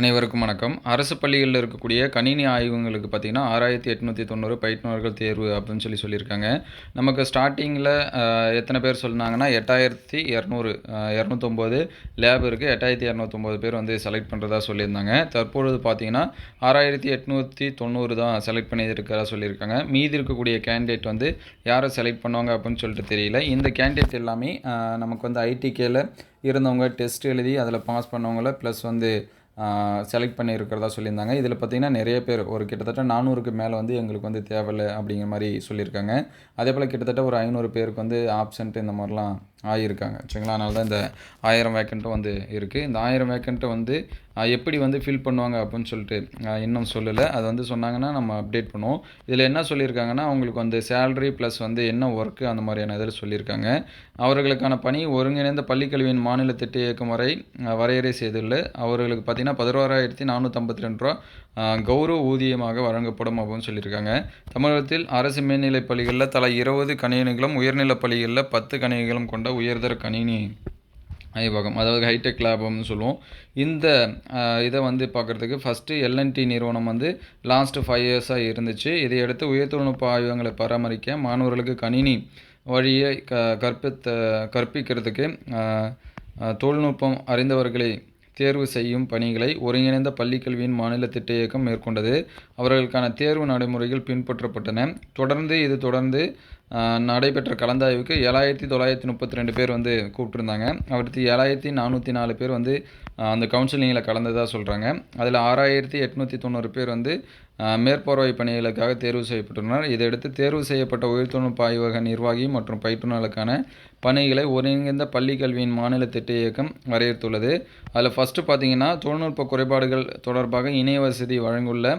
அனைவருக்கும் வணக்கம். அரசு பள்ளிகளில் இருக்கக்கூடிய கணினி ஆய்வுங்களுக்கு பார்த்திங்கன்னா ஆறாயிரத்தி எட்நூற்றி தொண்ணூறு பயிற்றுனர்கள் தேர்வு அப்படின்னு சொல்லி சொல்லியிருக்காங்க. நமக்கு ஸ்டார்டிங்கில் எத்தனை பேர் சொன்னாங்கன்னா எட்டாயிரத்தி இரநூறு இரநூத்தொம்போது லேப் இருக்குது எட்டாயிரத்தி இரநூத்தொம்போது பேர் வந்து செலக்ட் பண்ணுறதா சொல்லியிருந்தாங்க. தற்பொழுது பார்த்தீங்கன்னா ஆறாயிரத்தி எட்நூற்றி தொண்ணூறு தான் செலக்ட் பண்ணியிருக்கிறதா சொல்லியிருக்காங்க. மீதி இருக்கக்கூடிய கேண்டிடேட் வந்து யாரை செலக்ட் பண்ணுவாங்க அப்படின்னு சொல்லிட்டு தெரியல. இந்த கேண்டிடேட் எல்லாமே நமக்கு வந்து ஐடிகேல இருந்தவங்க டெஸ்ட் எழுதி அதில் பாஸ் பண்ணவங்கள ப்ளஸ் வந்து செலக்ட் பண்ணியிருக்கிறதா சொல்லியிருந்தாங்க. இதில் பார்த்தீங்கன்னா நிறைய பேர் ஒரு கிட்டத்தட்ட நானூறுக்கு மேலே வந்து எங்களுக்கு வந்து தேவையில்லை அப்படிங்கிற மாதிரி சொல்லியிருக்காங்க. அதே போல் கிட்டத்தட்ட ஒரு ஐநூறு பேருக்கு வந்து ஆப்சண்ட் இந்த மாதிரிலாம் ஆகியிருக்காங்க. சரிங்களா? அதனால தான் இந்த ஆயிரம் வேக்கண்ட்டும் வந்து இருக்குது இந்த ஆயிரம் வேக்கண்ட்டை வந்து எப்படி வந்து ஃபில் பண்ணுவாங்க அப்படின்னு சொல்லிட்டு இன்னும் சொல்லலை. அது வந்து சொன்னாங்கன்னா நம்ம அப்டேட் பண்ணுவோம். இதில் என்ன சொல்லியிருக்காங்கன்னா அவங்களுக்கு வந்து சேலரி ப்ளஸ் வந்து என்ன ஒர்க்கு அந்த மாதிரியான இதில் சொல்லியிருக்காங்க. அவர்களுக்கான பணி ஒருங்கிணைந்த பள்ளிக்கல்வியின் மாநில திட்ட இயக்கம் வரை வரையறை செய்துள்ள அவர்களுக்கு பார்த்திங்கன்னா பதினோராயிரத்தி நானூற்றம்பத்தி ரெண்டு ரூபா கௌரவ ஊதியமாக வழங்கப்படும் அப்படின்னு சொல்லியிருக்காங்க. தமிழகத்தில் அரசு மேல்நிலைப் பள்ளிகளில் தலா இருபது கணினிகளும் உயர்நிலைப் பள்ளிகளில் பத்து கணினிகளும் கொண்ட உயர்தர கணினி ஆய்வகம் அதாவது ஹைடெக் லேபம்னு சொல்லுவோம். இந்த இதை வந்து பார்க்குறதுக்கு ஃபஸ்ட்டு எல்என்டி நிறுவனம் வந்து லாஸ்ட்டு ஃபைவ் இயர்ஸாக இருந்துச்சு. இதையடுத்து உயர் தொழில்நுட்ப ஆய்வகங்களை பராமரிக்க மாணவர்களுக்கு கணினி வழியை க கற்பித்த கற்பிக்கிறதுக்கு தொழில்நுட்பம் அறிந்தவர்களை தேர்வு செய்யும் பணிகளை ஒருங்கிணைந்த பள்ளிக்கல்வியின் மாநில திட்ட இயக்கம் மேற்கொண்டது. அவர்களுக்கான தேர்வு நடைமுறைகள் பின்பற்றப்பட்டன. தொடர்ந்து இது தொடர்ந்து நடைபெற்ற கலந்தாய்வுக்கு ஏழாயிரத்தி தொள்ளாயிரத்தி முப்பத்தி ரெண்டு பேர் வந்து கூப்பிட்டுருந்தாங்க. அடுத்து ஏழாயிரத்தி நானூற்றி நாலு பேர் வந்து அந்த கவுன்சிலிங்கில் கலந்ததாக சொல்கிறாங்க அதில் ஆறாயிரத்தி எட்நூற்றி தொண்ணூறு பேர் வந்து மேற்பார்வை பணிகளுக்காக தேர்வு செய்யப்பட்டுள்ளனர். இதையடுத்து தேர்வு செய்யப்பட்ட உயர் தொழில்நுட்ப ஆய்வக நிர்வாகி மற்றும் பயிற்றுநர்களுக்கான பணிகளை ஒருங்கிணைந்த பள்ளி கல்வியின் மாநில திட்ட இயக்கம் வரையறுத்துள்ளது. அதில் ஃபஸ்ட்டு பார்த்தீங்கன்னா தொழில்நுட்ப குறைபாடுகள் தொடர்பாக இணைய வசதி வழங்குள்ள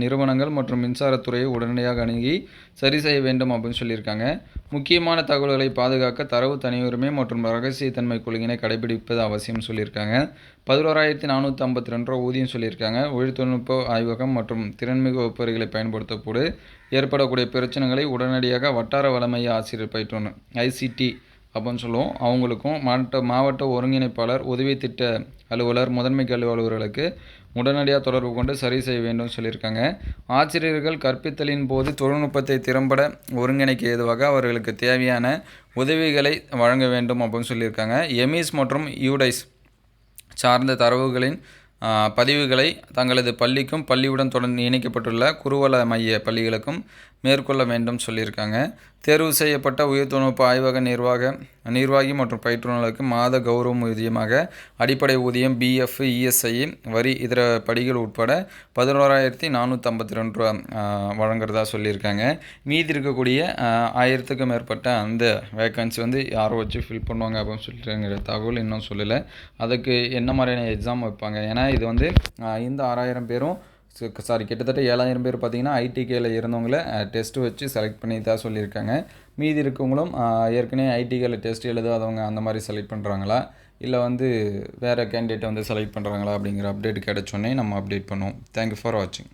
நிறுவனங்கள் மற்றும் மின்சாரத்துறையை உடனடியாக அணுகி சரி செய்ய வேண்டும் அப்படின்னு சொல்லியிருக்காங்க. முக்கியமான தகவல்களை பாதுகாக்க தரவு தனியுரிமை மற்றும் ரகசியத்தன்மை கொள்கையினை கடைபிடிப்பது அவசியம் சொல்லியிருக்காங்க. பதினோராயிரத்தி நானூற்றி ஐம்பத்தி ரெண்டு ரூபா ஊதியம் சொல்லியிருக்காங்க. ஒளி தொழில்நுட்ப ஆய்வகம் மற்றும் திறன்மிகு வகுப்பறைகளை பயன்படுத்தப்போது ஏற்படக்கூடிய பிரச்சனைகளை உடனடியாக வட்டார வளமைய ஆசிரியர் பயிற்றுனர் ஐசிடி அப்படின்னு சொல்லுவோம். அவங்களுக்கும் மாவட்ட மாவட்ட ஒருங்கிணைப்பாளர் உதவி திட்ட அலுவலர் முதன்மை கல்வி அலுவலர்களுக்கு உடனடியாக தொடர்பு கொண்டு சரி செய்ய வேண்டும் சொல்லியிருக்காங்க. ஆசிரியர்கள் கற்பித்தலின் போது தொழில்நுட்பத்தை திறம்பட ஒருங்கிணைக்க ஏதுவாக அவர்களுக்கு தேவையான உதவிகளை வழங்க வேண்டும் அப்படின்னு சொல்லியிருக்காங்க. எமிஸ் மற்றும் யூடைஸ் சார்ந்த தரவுகளின் பதிவுகளை தங்களது பள்ளிக்கும் பள்ளியுடன் தொடர்ந்து இணைக்கப்பட்டுள்ள குருவல மைய பள்ளிகளுக்கும் மேற்கொள்ள வேண்டும் சொல்லியிருக்காங்க. தேர்வு செய்யப்பட்ட உயர் தொழில்நுட்ப ஆய்வக நிர்வாக நிர்வாகி மற்றும் பயிற்றுநர்களுக்கு மாத கௌரவம் ஊதியமாக அடிப்படை ஊதியம் பிஎஃப் இஎஸ்ஐ வரி இதர படிகள் உட்பட பதினோராயிரத்தி நானூற்றம்பத்தி ரெண்டு ரூபா வழங்குறதா சொல்லியிருக்காங்க. மீதி இருக்கக்கூடிய ஆயிரத்துக்கும் மேற்பட்ட அந்த வேக்கன்சி வந்து யாரை வச்சு ஃபில் பண்ணுவாங்க அப்படின்னு சொல்லிட்டுங்கிற தகவல் இன்னும் சொல்லலை. அதுக்கு என்ன மாதிரியான எக்ஸாம் வைப்பாங்க? ஏன்னா இது வந்து இந்த ஆறாயிரம் பேரும் சாரி கிட்டத்தட்ட ஏழாயிரம் பேர் பார்த்தீங்கன்னா ஐடிகேல இருந்தவங்கள டெஸ்ட்டு வச்சு செலக்ட் பண்ணி தான் சொல்லியிருக்காங்க. மீதி இருக்கவங்களும் ஏற்கனவே ஐடிகேல டெஸ்ட் எழுதாதவங்க அந்த மாதிரி செலக்ட் பண்ணுறாங்களா இல்லை வந்து வேறு கேண்டிடேட்டை வந்து செலக்ட் பண்ணுறாங்களா அப்படிங்கிற அப்டேட் கிடச்சோன்னே நம்ம அப்டேட் பண்ணுவோம். தேங்க்யூ ஃபார் வாட்சிங்